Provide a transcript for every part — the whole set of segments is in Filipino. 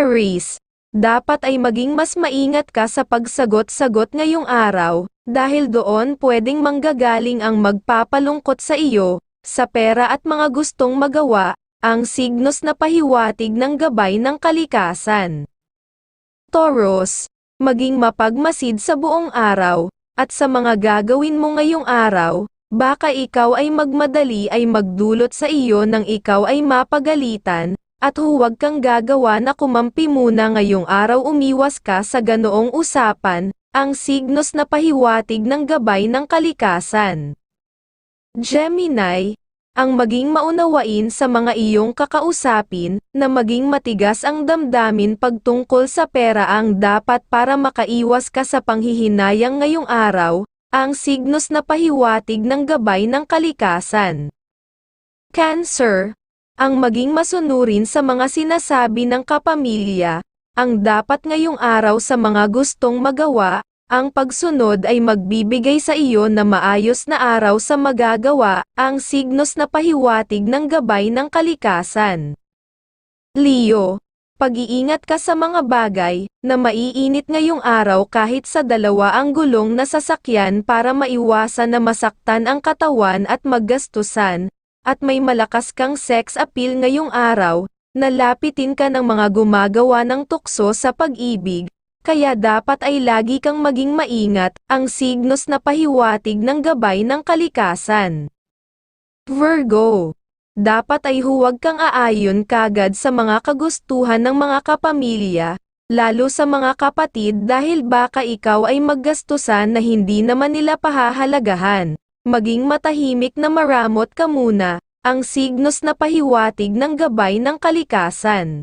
Aries, dapat ay maging mas maingat ka sa pagsagot-sagot ngayong araw, dahil doon pwedeng manggagaling ang magpapalungkot sa iyo, sa pera at mga gustong magawa, ang signos na pahiwatig ng gabay ng kalikasan. Taurus, maging mapagmasid sa buong araw, at sa mga gagawin mo ngayong araw, baka ikaw ay magmadali ay magdulot sa iyo nang ikaw ay mapagalitan, at huwag kang gagawa na kumampi muna ngayong araw umiwas ka sa ganoong usapan, ang signos na pahiwatig ng gabay ng kalikasan. Gemini, ang maging maunawain sa mga iyong kakausapin, na maging matigas ang damdamin pagtungkol sa pera ang dapat para makaiwas ka sa panghihinayang ngayong araw, ang signos na pahiwatig ng gabay ng kalikasan. Cancer, ang maging masunurin sa mga sinasabi ng kapamilya, ang dapat ngayong araw sa mga gustong magawa, ang pagsunod ay magbibigay sa iyo na maayos na araw sa magagawa, ang signos na pahiwatig ng gabay ng kalikasan. Leo, pag-iingat ka sa mga bagay, na maiinit ngayong araw kahit sa dalawa ang gulong na sasakyan para maiwasan na masaktan ang katawan at maggastusan, at may malakas kang sex appeal ngayong araw, nalapitin ka ng mga gumagawa ng tukso sa pag-ibig, kaya dapat ay lagi kang maging maingat, ang signos na pahiwatig ng gabay ng kalikasan. Virgo, dapat ay huwag kang aayon kagad sa mga kagustuhan ng mga kapamilya, lalo sa mga kapatid dahil baka ikaw ay maggastusan na hindi naman nila pahahalagahan maging matahimik na maramot ka muna, ang signos na pahiwatig ng gabay ng kalikasan.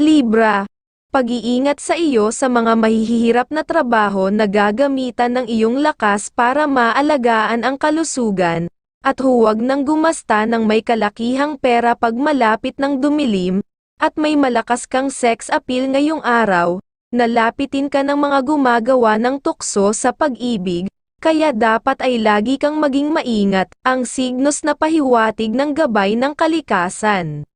Libra, pag-iingat sa iyo sa mga mahihirap na trabaho na gagamitan ng iyong lakas para maalagaan ang kalusugan, at huwag nang gumasta ng may kalakihang pera pag malapit ng dumilim, at may malakas kang sex appeal ngayong araw, nalapitin ka ng mga gumagawa ng tukso sa pag-ibig, kaya dapat ay lagi kang maging maingat, ang signos na pahiwatig ng gabay ng kalikasan.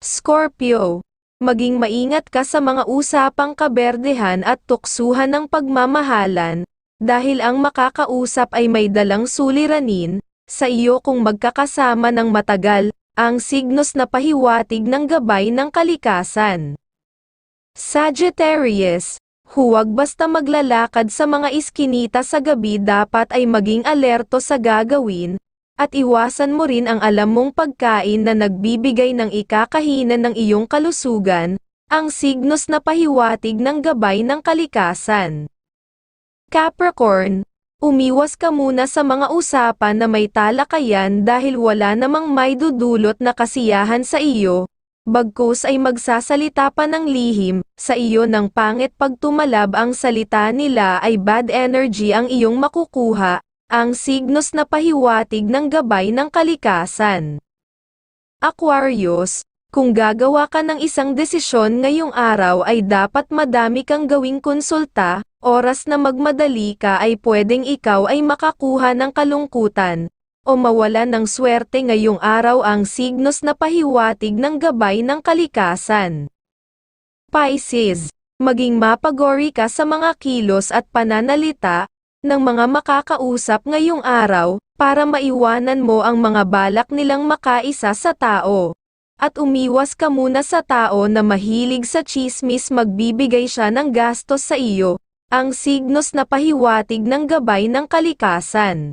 Scorpio, maging maingat ka sa mga usapang kaberdehan at tuksuhan ng pagmamahalan, dahil ang makakausap ay may dalang suliranin, sa iyo kung magkakasama ng matagal, ang signos na pahiwatig ng gabay ng kalikasan. Sagittarius, Huwag basta maglalakad sa mga iskinita sa gabi dapat ay maging alerto sa gagawin, at iwasan mo rin ang alam mong pagkain na nagbibigay ng ikakahinan ng iyong kalusugan, ang signos na pahiwatig ng gabay ng kalikasan. Capricorn, umiwas ka muna sa mga usapan na may talakayan dahil wala namang may dudulot na kasiyahan sa iyo, bagkus ay magsasalita pa ng lihim, sa iyo ng pangit pag tumalab ang salita nila ay bad energy ang iyong makukuha, ang signos na pahiwatig ng gabay ng kalikasan. Aquarius, kung gagawa ka ng isang desisyon ngayong araw ay dapat madami kang gawing konsulta, oras na magmadali ka ay pwedeng ikaw ay makakuha ng kalungkutan, o mawala ng swerte ngayong araw ang signos na pahiwatig ng gabay ng kalikasan. Pisces, maging mapagori ka sa mga kilos at pananalita ng mga makakausap ngayong araw para maiwanan mo ang mga balak nilang makaisa sa tao. At umiwas ka muna sa tao na mahilig sa chismis magbibigay siya ng gastos sa iyo, ang signos na pahiwatig ng gabay ng kalikasan.